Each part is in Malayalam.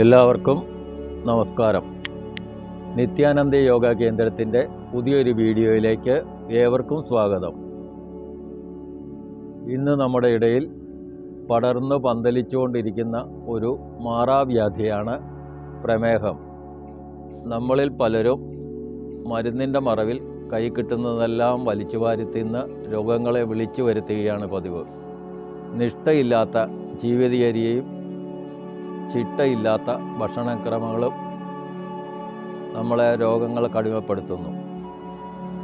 എല്ലാവർക്കും നമസ്കാരം. നിത്യാനന്ദ യോഗ കേന്ദ്രത്തിന്റെ പുതിയൊരു വീഡിയോയിലേക്ക് ഏവർക്കും സ്വാഗതം. ഇന്ന് നമ്മുടെ ഇടയിൽ പടർന്നു പന്തലിച്ചുകൊണ്ടിരിക്കുന്ന ഒരു മാറാവ്യാധിയാണ് പ്രമേഹം. നമ്മളിൽ പലരും മരുന്നിന്റെ മറവിൽ കൈ കിട്ടുന്നതെല്ലാം വലിച്ചു വാരി തിന്ന് രോഗങ്ങളെ വിളിച്ചു വരുത്തുകയാണ് പതിവ്. നിഷ്ഠയില്ലാത്ത ജീവിതചര്യയും ചിട്ടയില്ലാത്ത ഭക്ഷണക്രമങ്ങളും നമ്മളെ രോഗങ്ങൾ കടിമപ്പെടുത്തുന്നു.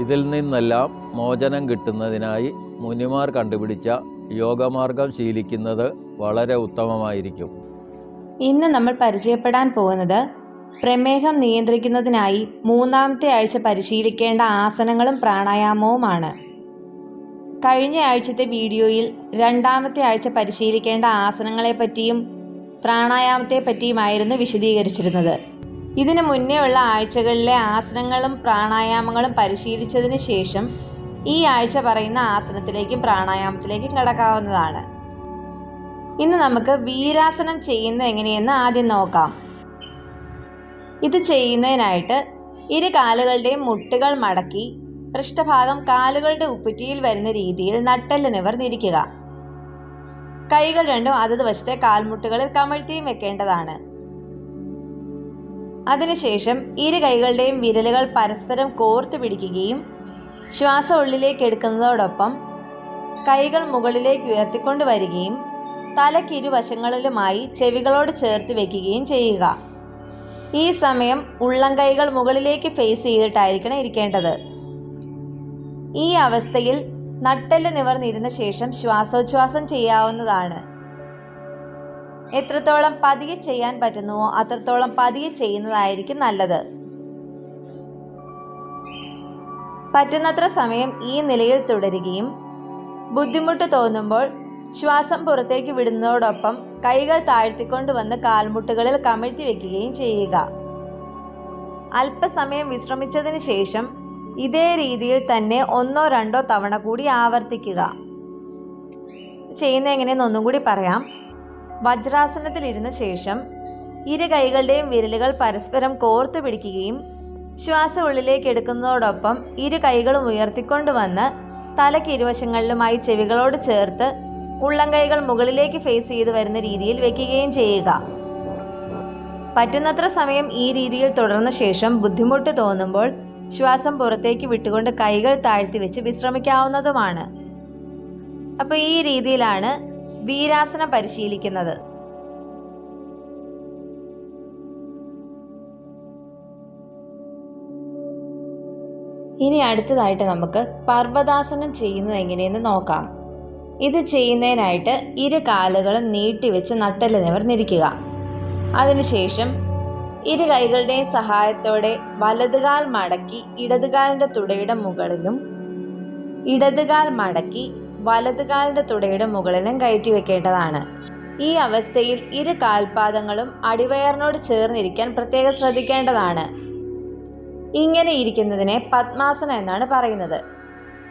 ഇതിൽ നിന്നെല്ലാം മോചനം കിട്ടുന്നതിനായി മുനിമാർ കണ്ടുപിടിച്ച യോഗമാർഗം ശീലിക്കുന്നത് വളരെ ഉത്തമമായിരിക്കും. ഇന്ന് നമ്മൾ പരിചയപ്പെടാൻ പോകുന്നത് പ്രമേഹം നിയന്ത്രിക്കുന്നതിനായി മൂന്നാമത്തെ ആഴ്ച പരിശീലിക്കേണ്ട ആസനങ്ങളും പ്രാണായാമവുമാണ്. കഴിഞ്ഞ ആഴ്ചത്തെ വീഡിയോയിൽ രണ്ടാമത്തെ ആഴ്ച പരിശീലിക്കേണ്ട ആസനങ്ങളെ പറ്റിയും പ്രാണായാമത്തെ പറ്റിയുമായിരുന്നു വിശദീകരിച്ചിരുന്നത്. ഇതിനു മുന്നേ ഉള്ള ആഴ്ചകളിലെ ആസനങ്ങളും പ്രാണായാമങ്ങളും പരിശീലിച്ചതിന് ശേഷം ഈ ആഴ്ച പറയുന്ന ആസനത്തിലേക്കും പ്രാണായാമത്തിലേക്കും കടക്കാവുന്നതാണ്. ഇന്ന് നമുക്ക് വീരാസനം ചെയ്യുന്നത് എങ്ങനെയെന്ന് ആദ്യം നോക്കാം. ഇത് ചെയ്യുന്നതിനായിട്ട് ഇരു കാലുകളുടെയും മുട്ടുകൾ മടക്കി പൃഷ്ഠഭാഗം കാലുകളുടെ ഉപ്പുറ്റിയിൽ വരുന്ന രീതിയിൽ നട്ടെല്ല് നിവർന്നിരിക്കുക കൈകൾ രണ്ടും അതത് വശത്തെ കാൽമുട്ടുകളിൽ കമഴ്ത്തിയും വെക്കേണ്ടതാണ്. അതിനുശേഷം ഇരു കൈകളുടെയും വിരലുകൾ പരസ്പരം കോർത്ത് പിടിക്കുകയും ശ്വാസം ഉള്ളിലേക്ക് എടുക്കുന്നതോടൊപ്പം കൈകൾ മുകളിലേക്ക് ഉയർത്തിക്കൊണ്ട് വരികയും തലക്കിരുവശങ്ങളിലുമായി ചെവികളോട് ചേർത്ത് വെക്കുകയും ചെയ്യുക. ഈ സമയം ഉള്ളം കൈകൾ മുകളിലേക്ക് ഫേസ് ചെയ്തിട്ടായിരിക്കണം ഇരിക്കേണ്ടത്. ഈ അവസ്ഥയിൽ നട്ടെല്ല് നിവർന്നിരുന്ന ശേഷം ശ്വാസോച്ഛ്വാസം ചെയ്യാവുന്നതാണ്. എത്രത്തോളം പതിയെ ചെയ്യാൻ പറ്റുന്നുവോ അത്രത്തോളം പതിയെ ചെയ്യുന്നതായിരിക്കും നല്ലത്. പറ്റുന്നത്ര സമയം ഈ നിലയിൽ തുടരുകയും ബുദ്ധിമുട്ട് തോന്നുമ്പോൾ ശ്വാസം പുറത്തേക്ക് വിടുന്നതോടൊപ്പം കൈകൾ താഴ്ത്തിക്കൊണ്ട് താഴ്ത്തിക്കൊണ്ടുവന്ന് കാൽമുട്ടുകളിൽ കമിഴ്ത്തി വെക്കുകയും ചെയ്യുക. അല്പസമയം വിശ്രമിച്ചതിന് ശേഷം ഇതേ രീതിയിൽ തന്നെ ഒന്നോ രണ്ടോ തവണ കൂടി ആവർത്തിക്കുക. ചെയ്യുന്ന എങ്ങനെയെന്ന് ഒന്നും കൂടി പറയാം. വജ്രാസനത്തിൽ ഇരുന്ന ശേഷം ഇരു കൈകളുടെയും വിരലുകൾ പരസ്പരം കോർത്തു പിടിക്കുകയും ശ്വാസം ഉള്ളിലേക്ക് എടുക്കുന്നതോടൊപ്പം ഇരു കൈകളും ഉയർത്തിക്കൊണ്ടുവന്ന് തലയ്ക്ക് ഇരുവശങ്ങളിലുമായി ചെവികളോട് ചേർത്ത് ഉള്ളം കൈകൾ മുകളിലേക്ക് ഫേസ് ചെയ്ത് വരുന്ന രീതിയിൽ വെക്കുകയും ചെയ്യുക. പറ്റുന്നത്ര സമയം ഈ രീതിയിൽ തുടർന്ന ശേഷം ബുദ്ധിമുട്ട് തോന്നുമ്പോൾ ശ്വാസം പുറത്തേക്ക് വിട്ടുകൊണ്ട് കൈകൾ താഴ്ത്തി വെച്ച് വിശ്രമിക്കാവുന്നതുമാണ്. അപ്പോൾ ഈ രീതിയിലാണ് വീരാസനം പരിശീലിക്കുന്നത്. ഇനി അടുത്തതായിട്ട് നമുക്ക് പർവതാസനം ചെയ്യുന്നത് എങ്ങനെയെന്ന് നോക്കാം. ഇത് ചെയ്യുന്നതിനായിട്ട് ഇരു കാലുകളും നീട്ടിവെച്ച് നട്ടൽ നിവർന്നിരിക്കുക അതിനുശേഷം ഇരു കൈകളുടെയും സഹായത്തോടെ വലതുകാൽ മടക്കി ഇടതുകാലിന്റെ തുടയുടെ മുകളിലും ഇടതുകാൽ മടക്കി വലതുകാലിന്റെ തുടയുടെ മുകളിലും കയറ്റി വെക്കേണ്ടതാണ്. ഈ അവസ്ഥയിൽ ഇരു കാൽപാദങ്ങളും അടിവയറിനോട് ചേർന്നിരിക്കാൻ പ്രത്യേകം ശ്രദ്ധിക്കേണ്ടതാണ്. ഇങ്ങനെ ഇരിക്കുന്നതിനെ പത്മാസന എന്നാണ് പറയുന്നത്.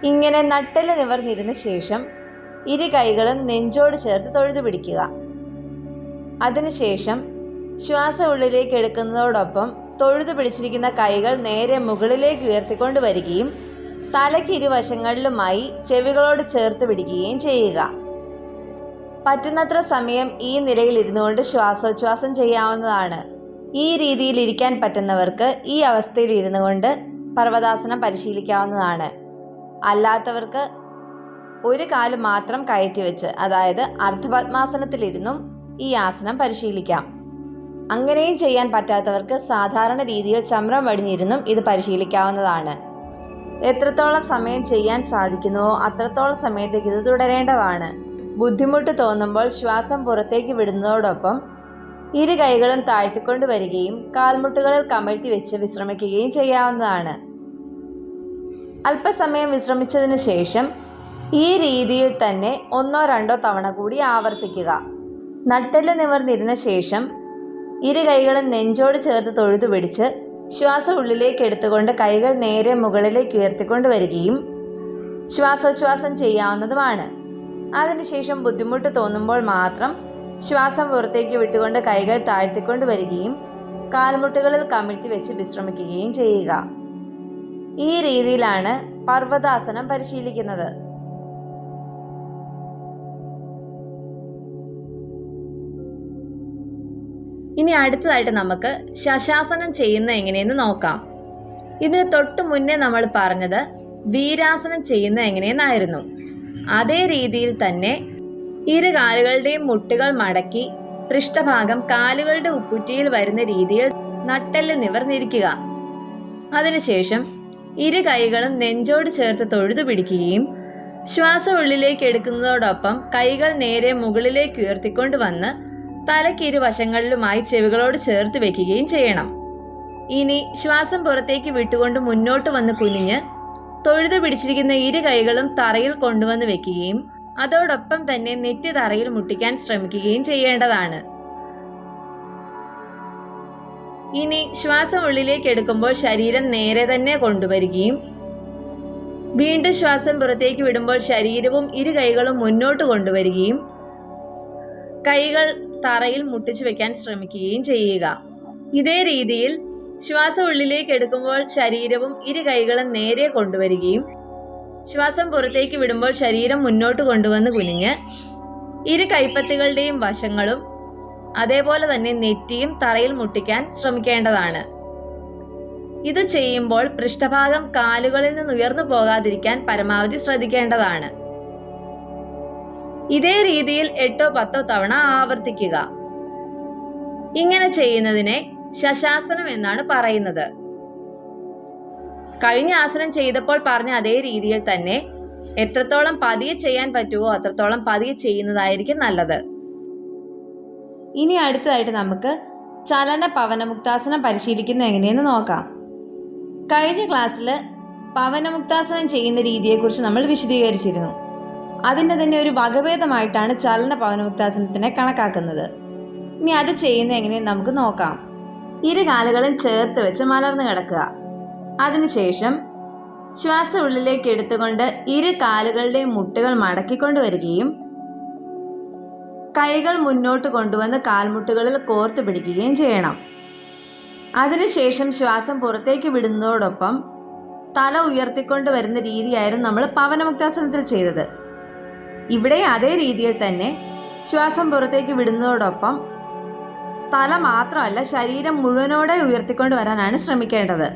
ഇങ്ങനെ നട്ടൽ നിവർന്നിരുന്ന ശേഷം ഇരു കൈകളും നെഞ്ചോട് ചേർത്ത് തൊഴുതു പിടിക്കുക. അതിനുശേഷം ശ്വാസം ഉള്ളിലേക്ക് എടുക്കുന്നതോടൊപ്പം തൊഴുതു പിടിച്ചിരിക്കുന്ന കൈകൾ നേരെ മുകളിലേക്ക് ഉയർത്തിക്കൊണ്ട് വരികയും തലയ്ക്ക് ഇരുവശങ്ങളിലുമായി ചെവികളോട് ചേർത്ത് പിടിക്കുകയും ചെയ്യുക. പറ്റുന്നത്ര സമയം ഈ നിലയിൽ ഇരുന്നുകൊണ്ട് ശ്വാസോച്ഛ്വാസം ചെയ്യാവുന്നതാണ്. ഈ രീതിയിൽ ഇരിക്കാൻ പറ്റുന്നവർക്ക് ഈ അവസ്ഥയിൽ ഇരുന്നു കൊണ്ട് പർവതാസനം പരിശീലിക്കാവുന്നതാണ്. അല്ലാത്തവർക്ക് ഒരു കാൽ മാത്രം കയറ്റി വെച്ച് അതായത് അർദ്ധപത്മാസനത്തിലിരുന്നും ഈ ആസനം പരിശീലിക്കാം. അങ്ങനെയും ചെയ്യാൻ പറ്റാത്തവർക്ക് സാധാരണ രീതിയിൽ ചമ്രം വടിഞ്ഞിരുന്നും ഇത് പരിശീലിക്കാവുന്നതാണ്. എത്രത്തോളം സമയം ചെയ്യാൻ സാധിക്കുന്നുവോ അത്രത്തോളം സമയത്തേക്ക് ഇത് തുടരേണ്ടതാണ്. ബുദ്ധിമുട്ട് തോന്നുമ്പോൾ ശ്വാസം പുറത്തേക്ക് വിടുന്നതോടൊപ്പം ഇരു കൈകളും താഴ്ത്തിക്കൊണ്ട് വരികയും കാൽമുട്ടുകളിൽ കമഴ്ത്തി വെച്ച് വിശ്രമിക്കുകയും ചെയ്യാവുന്നതാണ്. അല്പസമയം വിശ്രമിച്ചതിന് ശേഷം ഈ രീതിയിൽ തന്നെ ഒന്നോ രണ്ടോ തവണ കൂടി ആവർത്തിക്കുക. നട്ടെല്ല് നിവർന്നിരുന്ന ശേഷം ഇരു കൈകളും നെഞ്ചോട് ചേർത്ത് തൊഴുതു പിടിച്ച് ശ്വാസം ഉള്ളിലേക്ക് എടുത്തുകൊണ്ട് കൈകൾ നേരെ മുകളിലേക്ക് ഉയർത്തിക്കൊണ്ട് വരികയും ശ്വാസോച്ഛ്വാസം ചെയ്യാവുന്നതുമാണ്. അതിനുശേഷം ബുദ്ധിമുട്ട് തോന്നുമ്പോൾ മാത്രം ശ്വാസം പുറത്തേക്ക് വിട്ടുകൊണ്ട് കൈകൾ താഴ്ത്തിക്കൊണ്ട് വരികയും കാൽമുട്ടുകളിൽ കമിഴ്ത്തി വെച്ച് വിശ്രമിക്കുകയും ചെയ്യുക. ഈ രീതിയിലാണ് പർവതാസനം പരിശീലിക്കുന്നത്. ഇനി അടുത്തതായിട്ട് നമുക്ക് ശശാസനം ചെയ്യുന്ന എങ്ങനെയെന്ന് നോക്കാം. ഇതിന് തൊട്ട് മുന്നേ നമ്മൾ പറഞ്ഞത് വീരാസനം ചെയ്യുന്ന എങ്ങനെയെന്നായിരുന്നു. അതേ രീതിയിൽ തന്നെ ഇരു കാലുകളുടെയും മുട്ടുകൾ മടക്കി പൃഷ്ഠഭാഗം കാലുകളുടെ ഉപ്പുറ്റിയിൽ വരുന്ന രീതിയിൽ നട്ടെല്ല് നിവർന്നിരിക്കുക. അതിനുശേഷം ഇരു കൈകളും നെഞ്ചോട് ചേർത്ത് തൊഴുതു പിടിക്കുകയും ശ്വാസം ഉള്ളിലേക്ക് എടുക്കുന്നതോടൊപ്പം കൈകൾ നേരെ മുകളിലേക്ക് ഉയർത്തിക്കൊണ്ട് വന്ന് തലയ്ക്ക് ഇരുവശങ്ങളിലുമായി ചെവികളോട് ചേർത്ത് വെക്കുകയും ചെയ്യണം. ഇനി ശ്വാസം പുറത്തേക്ക് വിട്ടുകൊണ്ട് മുന്നോട്ട് വന്ന് കുനിഞ്ഞ് തൊഴുതു പിടിച്ചിരിക്കുന്ന ഇരു കൈകളും തറയിൽ കൊണ്ടുവന്ന് വെക്കുകയും അതോടൊപ്പം തന്നെ നെറ്റി തറയിൽ മുട്ടിക്കാൻ ശ്രമിക്കുകയും ചെയ്യേണ്ടതാണ്. ഇനി ശ്വാസം ഉള്ളിലേക്ക് എടുക്കുമ്പോൾ ശരീരം നേരെ തന്നെ കൊണ്ടുവരികയും വീണ്ടും ശ്വാസം പുറത്തേക്ക് വിടുമ്പോൾ ശരീരവും ഇരു കൈകളും മുന്നോട്ട് കൊണ്ടുവരികയും കൈകൾ തറയിൽ മുട്ടിച്ചു വെക്കാൻ ശ്രമിക്കുകയും ചെയ്യുക. ഇതേ രീതിയിൽ ശ്വാസം ഉള്ളിലേക്ക് എടുക്കുമ്പോൾ ശരീരവും ഇരു കൈകളും നേരെ കൊണ്ടുവരികയും ശ്വാസം പുറത്തേക്ക് വിടുമ്പോൾ ശരീരം മുന്നോട്ട് കൊണ്ടുവന്ന് കുനിഞ്ഞ് ഇരു കൈപ്പത്തികളുടെയും വശങ്ങളും അതേപോലെ തന്നെ നെറ്റിയും തറയിൽ മുട്ടിക്കാൻ ശ്രമിക്കേണ്ടതാണ്. ഇത് ചെയ്യുമ്പോൾ പൃഷ്ഠഭാഗം കാലുകളിൽ നിന്ന് ഉയർന്നു പോകാതിരിക്കാൻ പരമാവധി ശ്രദ്ധിക്കേണ്ടതാണ്. ഇതേ രീതിയിൽ എട്ടോ പത്തോ തവണ ആവർത്തിക്കുക. ഇങ്ങനെ ചെയ്യുന്നതിനെ ശശാസനം എന്നാണ് പറയുന്നത്. കഴിഞ്ഞ ആസനം ചെയ്തപ്പോൾ പറഞ്ഞ അതേ രീതിയിൽ തന്നെ എത്രത്തോളം പതിയെ ചെയ്യാൻ പറ്റുമോ അത്രത്തോളം പതിയെ ചെയ്യുന്നതായിരിക്കും നല്ലത്. ഇനി അടുത്തതായിട്ട് നമുക്ക് ചലന പവനമുക്താസനം പരിശീലിക്കുന്ന എങ്ങനെയെന്ന് നോക്കാം. കഴിഞ്ഞ ക്ലാസ്സിൽ പവനമുക്താസനം ചെയ്യുന്ന രീതിയെക്കുറിച്ച് നമ്മൾ വിശദീകരിച്ചിരുന്നു. അതിന്റെ തന്നെ ഒരു വകഭേദമായിട്ടാണ് ചലന പവനമുക്താസനത്തിനെ കണക്കാക്കുന്നത്. ഇനി അത് ചെയ്യുന്ന എങ്ങനെയെന്ന് നമുക്ക് നോക്കാം. ഇരു കാലുകളും ചേർത്ത് വെച്ച് മലർന്നു കിടക്കുക. അതിനുശേഷം ശ്വാസം ഉള്ളിലേക്ക് എടുത്തുകൊണ്ട് ഇരു കാലുകളുടെയും മുട്ടുകൾ മടക്കിക്കൊണ്ട് വരികയും കൈകൾ മുന്നോട്ട് കൊണ്ടുവന്ന് കാൽമുട്ടുകളിൽ കോർത്ത് പിടിക്കുകയും ചെയ്യണം. അതിനുശേഷം ശ്വാസം പുറത്തേക്ക് വിടുന്നതോടൊപ്പം തല ഉയർത്തിക്കൊണ്ട് വരുന്ന രീതിയായിരുന്നു നമ്മൾ പവനമുക്താസനത്തിൽ ചെയ്തത്. ഇവിടെ അതേ രീതിയിൽ തന്നെ ശ്വാസം പുറത്തേക്ക് വിടുന്നതോടൊപ്പം തല മാത്രമല്ല ശരീരം മുഴുവനോടെ ഉയർത്തിക്കൊണ്ട് വരാനാണ് ശ്രമിക്കേണ്ടത്.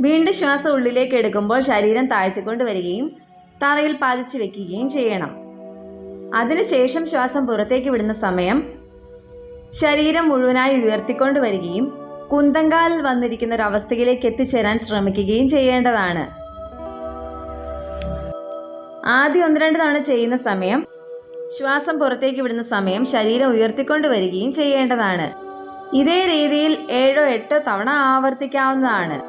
വീണ്ടും ശ്വാസം ഉള്ളിലേക്ക് എടുക്കുമ്പോൾ ശരീരം താഴ്ത്തിക്കൊണ്ട് വരികയും തറയിൽ പതിച്ചു വെക്കുകയും ചെയ്യണം. അതിനുശേഷം ശ്വാസം പുറത്തേക്ക് വിടുന്ന സമയം ശരീരം മുഴുവനായി ഉയർത്തിക്കൊണ്ട് വരികയും കുന്തങ്കാലിൽ വന്നിരിക്കുന്ന ഒരു അവസ്ഥയിലേക്ക് എത്തിച്ചേരാൻ ശ്രമിക്കുകയും ചെയ്യേണ്ടതാണ്. ആദ്യം ഒന്ന് രണ്ട് തവണ ചെയ്യുന്ന സമയം ശ്വാസം പുറത്തേക്ക് വിടുന്ന സമയം ശരീരം ഉയർത്തിക്കൊണ്ട് വരികയും ചെയ്യേണ്ടതാണ്. ഇതേ രീതിയിൽ ഏഴോ എട്ടോ തവണ ആവർത്തിക്കാവുന്നതാണ്.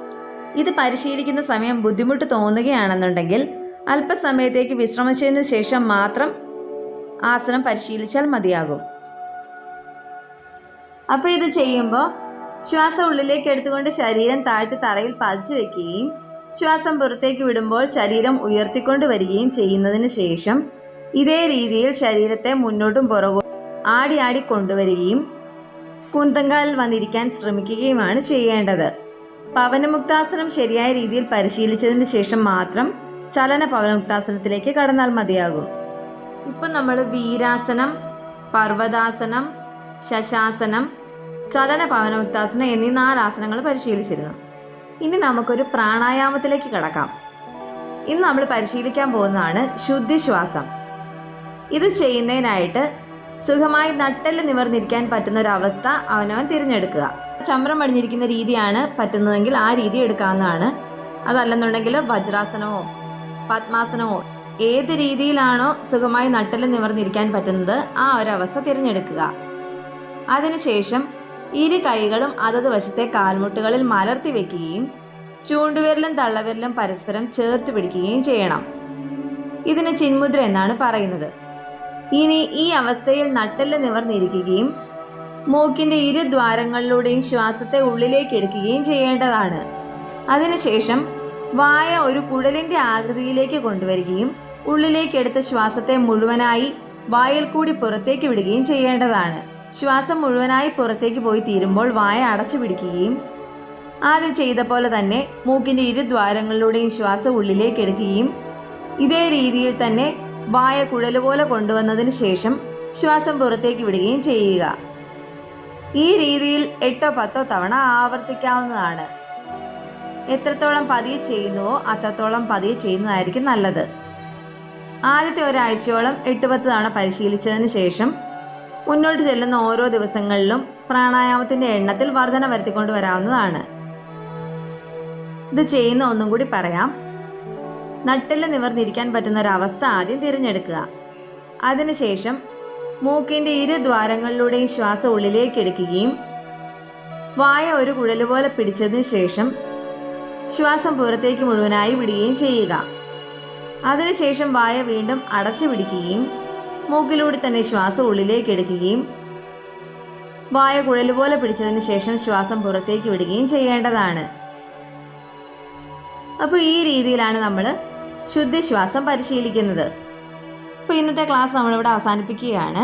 ഇത് പരിശീലിക്കുന്ന സമയം ബുദ്ധിമുട്ട് തോന്നുകയാണെന്നുണ്ടെങ്കിൽ അല്പസമയത്തേക്ക് വിശ്രമിച്ചതിന് ശേഷം മാത്രം ആസനം പരിശീലിച്ചാൽ മതിയാകും. അപ്പോൾ ഇത് ചെയ്യുമ്പോൾ ശ്വാസം ഉള്ളിലേക്ക് എടുത്തുകൊണ്ട് ശരീരം താഴ്ത്തി തറയിൽ പതിച്ചു വെക്കുകയും ശ്വാസം പുറത്തേക്ക് വിടുമ്പോൾ ശരീരം ഉയർത്തിക്കൊണ്ട് വരികയും ചെയ്യുന്നതിന് ശേഷം ഇതേ രീതിയിൽ ശരീരത്തെ മുന്നോട്ടും പുറകും ആടി ആടി കൊണ്ടുവരികയും കുന്തങ്കാലിൽ വന്നിരിക്കാൻ ശ്രമിക്കുകയുമാണ് ചെയ്യേണ്ടത്. പവനമുക്താസനം ശരിയായ രീതിയിൽ പരിശീലിച്ചതിന് ശേഷം മാത്രം ചലന പവനമുക്താസനത്തിലേക്ക് കടന്നാൽ മതിയാകും. ഇപ്പം നമ്മൾ വീരാസനം പർവതാസനം ശശാസനം ചലന പവനമുക്താസനം എന്നീ നാല് ആസനങ്ങൾ പരിശീലിച്ചിരുന്നു. ഇനി നമുക്കൊരു പ്രാണായാമത്തിലേക്ക് കിടക്കാം. ഇന്ന് നമ്മൾ പരിശീലിക്കാൻ പോകുന്നതാണ് ശുദ്ധിശ്വാസം. ഇത് ചെയ്യുന്നതിനായിട്ട് സുഖമായി നട്ടൽ നിവർന്നിരിക്കാൻ പറ്റുന്ന ഒരു അവസ്ഥ അവനവൻ തിരഞ്ഞെടുക്കുക. ചമ്രം പടിഞ്ഞിരിക്കുന്ന രീതിയാണ് പറ്റുന്നതെങ്കിൽ ആ രീതി എടുക്കാവുന്നതാണ്. അതല്ലെന്നുണ്ടെങ്കിൽ വജ്രാസനമോ പത്മാസനമോ ഏത് രീതിയിലാണോ സുഖമായി നട്ടൽ നിവർന്നിരിക്കാൻ പറ്റുന്നത് ആ ഒരു അവസ്ഥ തിരഞ്ഞെടുക്കുക. അതിനുശേഷം ഇരു കൈകളും അതത് വശത്തെ കാൽമുട്ടുകളിൽ മലർത്തി വെക്കുകയും ചൂണ്ടുവിരലും തള്ളവിരലും പരസ്പരം ചേർത്ത് പിടിക്കുകയും ചെയ്യണം. ഇതിന് ചിന്മുദ്ര എന്നാണ് പറയുന്നത്. ഇനി ഈ അവസ്ഥയിൽ നട്ടെല്ല് നിവർന്നിരിക്കുകയും മൂക്കിന്റെ ഇരു ദ്വാരങ്ങളിലൂടെയും ശ്വാസത്തെ ഉള്ളിലേക്ക് എടുക്കുകയും ചെയ്യേണ്ടതാണ്. അതിനുശേഷം വായ ഒരു കുഴലിന്റെ ആകൃതിയിലേക്ക് കൊണ്ടുവരികയും ഉള്ളിലേക്ക് എടുത്ത ശ്വാസത്തെ മുഴുവനായി വായിൽ കൂടി പുറത്തേക്ക് വിടുകയും ചെയ്യേണ്ടതാണ്. ശ്വാസം മുഴുവനായി പുറത്തേക്ക് പോയി തീരുമ്പോൾ വായ അടച്ചു പിടിക്കുകയും ആദ്യം ചെയ്ത പോലെ തന്നെ മൂക്കിന്റെ ഇരുദ്വാരങ്ങളിലൂടെയും ശ്വാസം ഉള്ളിലേക്ക് എടുക്കുകയും ഇതേ രീതിയിൽ തന്നെ വായ കുഴൽ പോലെ കൊണ്ടുവന്നതിന് ശേഷം ശ്വാസം പുറത്തേക്ക് വിടുകയും ചെയ്യുക. ഈ രീതിയിൽ എട്ടോ പത്തോ തവണ ആവർത്തിക്കാവുന്നതാണ്. എത്രത്തോളം പതിയെ ചെയ്യുന്നുവോ അത്രത്തോളം പതിയെ ചെയ്യുന്നതായിരിക്കും നല്ലത്. ആദ്യത്തെ ഒരാഴ്ചയോളം എട്ട് പത്ത് തവണ പരിശീലിച്ചതിന് ശേഷം മുന്നോട്ട് ചെല്ലുന്ന ഓരോ ദിവസങ്ങളിലും പ്രാണായാമത്തിന്റെ എണ്ണത്തിൽ വർധന വരുത്തിക്കൊണ്ട് വരാവുന്നതാണ്. ഇത് ചെയ്യുന്ന ഒന്നും കൂടി പറയാം. നട്ടെല്ല് നിവർന്നിരിക്കാൻ പറ്റുന്ന ഒരവസ്ഥ ആദ്യം തിരഞ്ഞെടുക്കുക. അതിനുശേഷം മൂക്കിന്റെ ഇരു ദ്വാരങ്ങളിലൂടെയും ശ്വാസം ഉള്ളിലേക്ക് എടുക്കുകയും വായ ഒരു കുഴലുപോലെ പിടിച്ചതിന് ശേഷം ശ്വാസം പുറത്തേക്ക് മുഴുവനായി വിടുകയും ചെയ്യുക. അതിനുശേഷം വായ വീണ്ടും അടച്ചു പിടിക്കുകയും മൂക്കിലൂടെ തന്നെ ശ്വാസം ഉള്ളിലേക്ക് എടുക്കുകയും വായ കുഴൽ പോലെ പിടിച്ചതിന് ശേഷം ശ്വാസം പുറത്തേക്ക് വിടുകയും ചെയ്യേണ്ടതാണ്. അപ്പോൾ ഈ രീതിയിലാണ് നമ്മൾ ശുദ്ധിശ്വാസം പരിശീലിക്കുന്നത്. അപ്പോൾ ഇന്നത്തെ ക്ലാസ് നമ്മളിവിടെ അവസാനിപ്പിക്കുകയാണ്.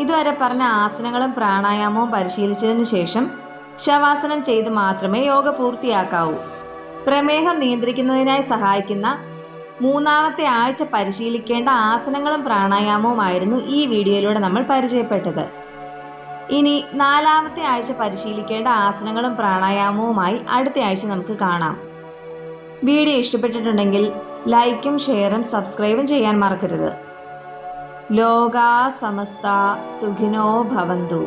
ഇതുവരെ പറഞ്ഞ ആസനങ്ങളും പ്രാണായാമവും പരിശീലിച്ചതിന് ശേഷം ശവാസനം ചെയ്ത് മാത്രമേ യോഗ പൂർത്തിയാക്കാവൂ. പ്രമേഹം നിയന്ത്രിക്കുന്നതിനായി സഹായിക്കുന്ന മൂന്നാമത്തെ ആഴ്ച പരിശീലിക്കേണ്ട ആസനങ്ങളും പ്രാണായാമവുമായിരുന്നു ഈ വീഡിയോയിലൂടെ നമ്മൾ പരിചയപ്പെട്ടത്. ഇനി നാലാമത്തെ ആഴ്ച പരിശീലിക്കേണ്ട ആസനങ്ങളും പ്രാണായാമവുമായി അടുത്ത ആഴ്ച നമുക്ക് കാണാം. വീഡിയോ ഇഷ്ടപ്പെട്ടിട്ടുണ്ടെങ്കിൽ ലൈക്കും ഷെയറും സബ്സ്ക്രൈബും ചെയ്യാൻ മറക്കരുത്. ലോകാ സമസ്ത സുഖിനോ ഭവന്തു.